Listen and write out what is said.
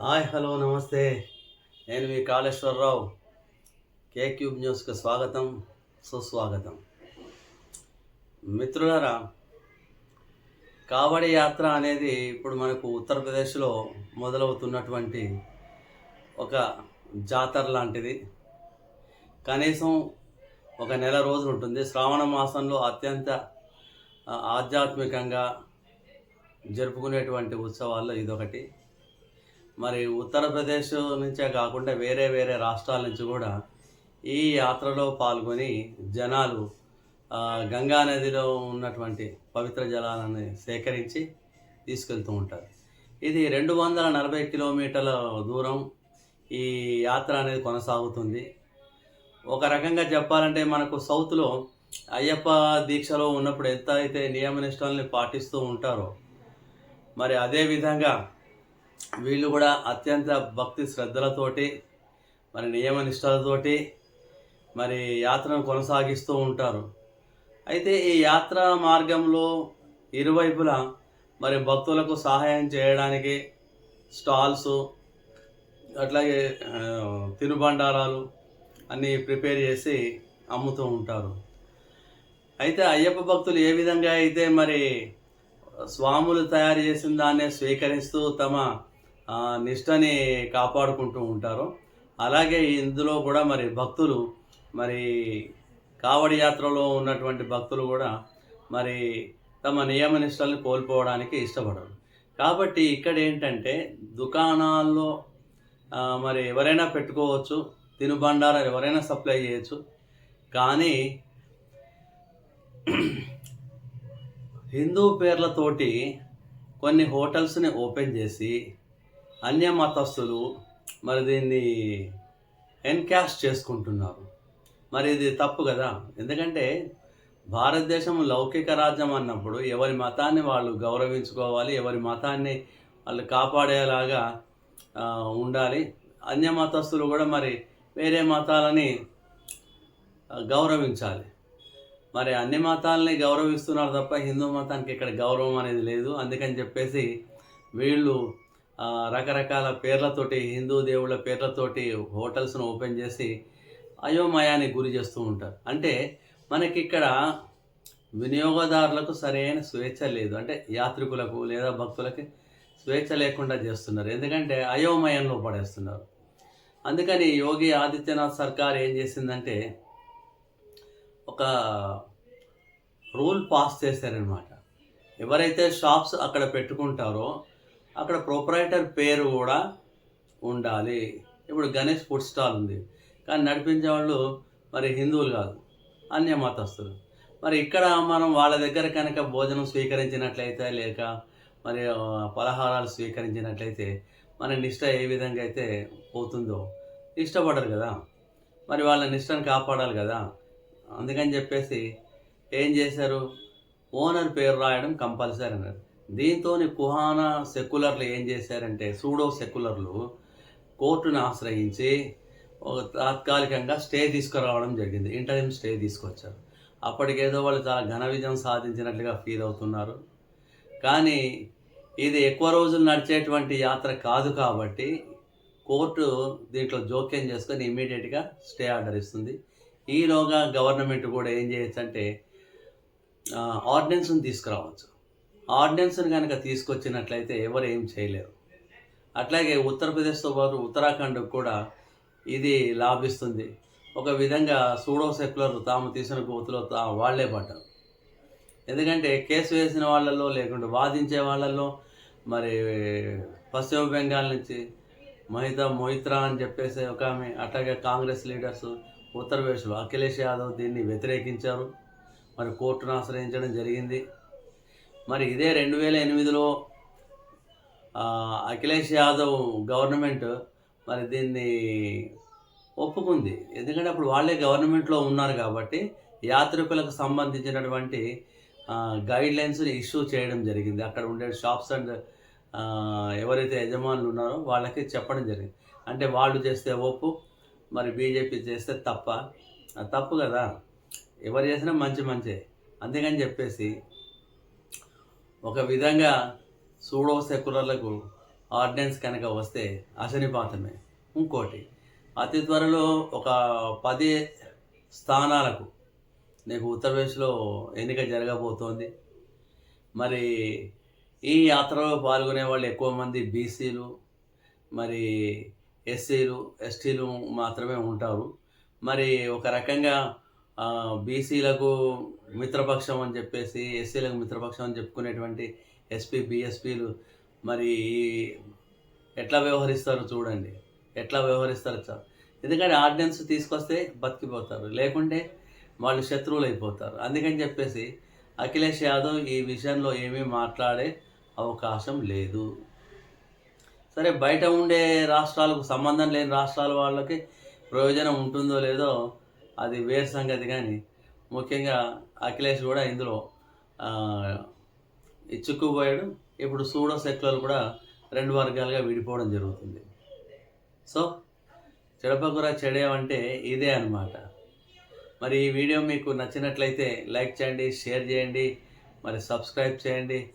Hi hello నమస్తే. నేను మీ కాళేశ్వరరావు. కే cube న్యూస్కి స్వాగతం సుస్వాగతం. మిత్రులారా కావడి యాత్ర అనేది ఇప్పుడు మనకు ఉత్తరప్రదేశ్లో మొదలవుతున్నటువంటి ఒక జాతర లాంటిది. కనీసం ఒక నెల రోజులు ఉంటుంది. శ్రావణ మాసంలో అత్యంత ఆధ్యాత్మికంగా జరుపుకునేటువంటి ఉత్సవాల్లో ఇదొకటి. మరి ఉత్తరప్రదేశ్ నుంచే కాకుండా వేరే వేరే రాష్ట్రాల నుంచి కూడా ఈ యాత్రలో పాల్గొని జనాలు గంగా నదిలో ఉన్నటువంటి పవిత్ర జలాలను సేకరించి తీసుకెళ్తూ ఉంటారు. ఇది రెండు వందల నలభై కిలోమీటర్ల దూరం ఈ యాత్ర అనేది కొనసాగుతుంది. ఒక రకంగా చెప్పాలంటే మనకు సౌత్లో అయ్యప్ప దీక్షలో ఉన్నప్పుడు ఎంత అయితే నియమ నిష్టల్ని పాటిస్తూ ఉంటారో మరి అదే విధంగా వీళ్ళు కూడా అత్యంత భక్తి శ్రద్ధలతోటి మరి నియమ నిష్టలతోటి మరి యాత్రను కొనసాగిస్తూ ఉంటారు. అయితే ఈ యాత్ర మార్గంలో ఇరువైపులా మరి భక్తులకు సహాయం చేయడానికి స్టాల్స్ అట్లాగే తినుబండారాలు అన్నీ ప్రిపేర్ చేసి అమ్ముతూ ఉంటారు. అయితే అయ్యప్ప భక్తులు ఏ విధంగా అయితే మరి స్వాములు తయారు చేసిన దాన్నే స్వీకరిస్తూ తమ నిష్టని కాపాడుకుంటూ ఉంటారు. అలాగే ఇందులో కూడా మరి భక్తులు మరి కావడి యాత్రలో ఉన్నటువంటి భక్తులు కూడా మరి తమ నియమ నిష్టల్ని కోల్పోవడానికి ఇష్టపడరు. కాబట్టి ఇక్కడ ఏంటంటే దుకాణాల్లో మరి ఎవరైనా పెట్టుకోవచ్చు తినుబండారాలు ఎవరైనా సప్లై చేయొచ్చు. కానీ హిందూ పేర్లతోటి కొన్ని హోటల్స్ని ఓపెన్ చేసి అన్య మతస్థులు మరి దీన్ని ఎన్కాష్ చేసుకుంటున్నారు. మరి ఇది తప్పు కదా? ఎందుకంటే భారతదేశం లౌకిక రాజ్యం అన్నప్పుడు ఎవరి మతాన్ని వాళ్ళు గౌరవించుకోవాలి ఎవరి మతాన్ని వాళ్ళు కాపాడేలాగా ఉండాలి. అన్య మతస్థులు కూడా మరి వేరే మతాలని గౌరవించాలి. మరి అన్ని మతాలని గౌరవిస్తున్నారు తప్ప హిందూ మతానికి ఇక్కడ గౌరవం అనేది లేదు. అందుకని చెప్పేసి వీళ్ళు రకరకాల పేర్లతోటి హిందూ దేవుళ్ళ పేర్లతోటి హోటల్స్ను ఓపెన్ చేసి అయోమయానికి గురి చేస్తూ ఉంటారు. అంటే మనకి ఇక్కడ వినియోగదారులకు సరైన స్వేచ్ఛ లేదు. అంటే యాత్రికులకు లేదా భక్తులకి స్వేచ్ఛ లేకుండా చేస్తున్నారు. ఎందుకంటే అయోమయంలో పడేస్తున్నారు. అందుకని యోగి ఆదిత్యనాథ్ సర్కార్ ఏం చేసిందంటే ఒక రూల్ పాస్ చేశారనమాట ఎవరైతే షాప్స్ అక్కడ పెట్టుకుంటారో అక్కడ ప్రొపరైటర్ పేరు కూడా ఉండాలి. ఇప్పుడు గణేష్ ఫుడ్ స్టాల్ ఉంది. కానీ నడిపించే వాళ్ళు మరి హిందువులు కాదు. అన్య మతస్థులు మరి ఇక్కడ మనం వాళ్ళ దగ్గర కనుక భోజనం స్వీకరించినట్లయితే లేక మరి పలహారాలు స్వీకరించినట్లయితే మన నిష్ట ఏ విధంగా అయితే పోతుందో ఇష్టపడరు కదా. మరి వాళ్ళ నిష్టను కాపాడాలి కదా. అందుకని చెప్పేసి ఏం చేశారు? ఓనర్ పేరు రాయడం కంపల్సరీ అన్నారు. దీంతోని కుహానా సెక్యులర్లు ఏం చేశారంటే సూడో సెక్యులర్లు కోర్టును ఆశ్రయించి ఒక తాత్కాలికంగా స్టే తీసుకురావడం జరిగింది. ఇంటర్వ్యూ స్టే తీసుకొచ్చారు. అప్పటికేదో వాళ్ళు చాలా ఘన విజయం సాధించినట్లుగా ఫీల్ అవుతున్నారు. కానీ ఇది ఎక్కువ రోజులు నడిచేటువంటి యాత్ర కాదు కాబట్టి కోర్టు దీంట్లో జోక్యం చేసుకొని ఇమీడియట్గా స్టే ఆర్డర్ ఇస్తుంది. ఈలోగా గవర్నమెంట్ కూడా ఏం చేయొచ్చు అంటే ఆర్డినెన్స్ని తీసుకురావచ్చు. ఆర్డినెన్స్ని కనుక తీసుకొచ్చినట్లయితే ఎవరు ఏం చేయలేరు. అట్లాగే ఉత్తరప్రదేశ్తో పాటు ఉత్తరాఖండ్ కూడా ఇది లాభిస్తుంది. ఒక విధంగా సూడో సెక్యులర్ తాము తీసిన గోతులో తా వాళ్ళే పడ్డారు. ఎందుకంటే కేసు వేసిన వాళ్ళల్లో లేకుంటే వాదించే వాళ్ళల్లో మరి పశ్చిమ బెంగాల్ నుంచి మహిత మొహిత్రా అని చెప్పేసి ఒక ఆమె అట్లాగే కాంగ్రెస్ లీడర్స్ ఉత్తరప్రదేశ్లో అఖిలేష్ యాదవ్ దీన్ని వ్యతిరేకించారు. మరి కోర్టును ఆశ్రయించడం జరిగింది. మరి ఇదే రెండు వేల ఎనిమిదిలో అఖిలేష్ యాదవ్ గవర్నమెంట్ మరి దీన్ని ఒప్పుకుంది. ఎందుకంటే అప్పుడు వాళ్ళే గవర్నమెంట్లో ఉన్నారు కాబట్టి యాత్రికులకు సంబంధించినటువంటి గైడ్లైన్స్ని ఇష్యూ చేయడం జరిగింది. అక్కడ ఉండే షాప్స్ అండ్ ఎవరైతే యజమానులు ఉన్నారో వాళ్ళకి చెప్పడం జరిగింది. అంటే వాళ్ళు చేస్తే ఒప్పు మరి బీజేపీ చేస్తే తప్ప. అది తప్పు కదా. ఎవరు చేసినా మంచి మంచి. అందుకని చెప్పేసి ఒక విధంగా సూడో సెక్యులర్లకు ఆర్డినెన్స్ కనుక వస్తే అశనిపాతమే. ఇంకోటి అతి త్వరలో ఒక పది స్థానాలకు నీకు ఉత్తరప్రదేశ్లో ఎన్నిక జరగబోతోంది. మరి ఈ యాత్రలో పాల్గొనే వాళ్ళు ఎక్కువ మంది బీసీలు మరి ఎస్సీలు ఎస్టీలు మాత్రమే ఉంటారు. మరి ఒక రకంగా బీసీలకు మిత్రపక్షం అని చెప్పేసి ఎస్సీలకు మిత్రపక్షం అని చెప్పుకునేటువంటి ఎస్పీ బీఎస్పీలు మరి ఎట్లా వ్యవహరిస్తారో చూడండి. ఎట్లా వ్యవహరిస్తారో సార్ ఎందుకంటే ఆర్డినెన్స్ తీసుకొస్తే బతికిపోతారు. లేకుంటే వాళ్ళు శత్రువులు అయిపోతారు అందుకని చెప్పేసి అఖిలేష్ యాదవ్ ఈ విషయంలో ఏమీ మాట్లాడే అవకాశం లేదు. సరే బయట ఉండే రాష్ట్రాలకు సంబంధం లేని రాష్ట్రాల వాళ్ళకి ప్రయోజనం ఉంటుందో లేదో అది వేరు సంగతి కానీ ముఖ్యంగా అఖిలేష్ కూడా ఇందులో ఆ, ఇచ్చుకుపోయాడు. ఇప్పుడు సూడో సెక్యులర్ కూడా రెండు వర్గాలుగా విడిపోవడం జరుగుతుంది. సో చెడపకుర చెడేవంటే ఇదే అన్నమాట. మరి ఈ వీడియో మీకు నచ్చినట్లయితే లైక్ చేయండి షేర్ చేయండి మరి సబ్స్క్రైబ్ చేయండి.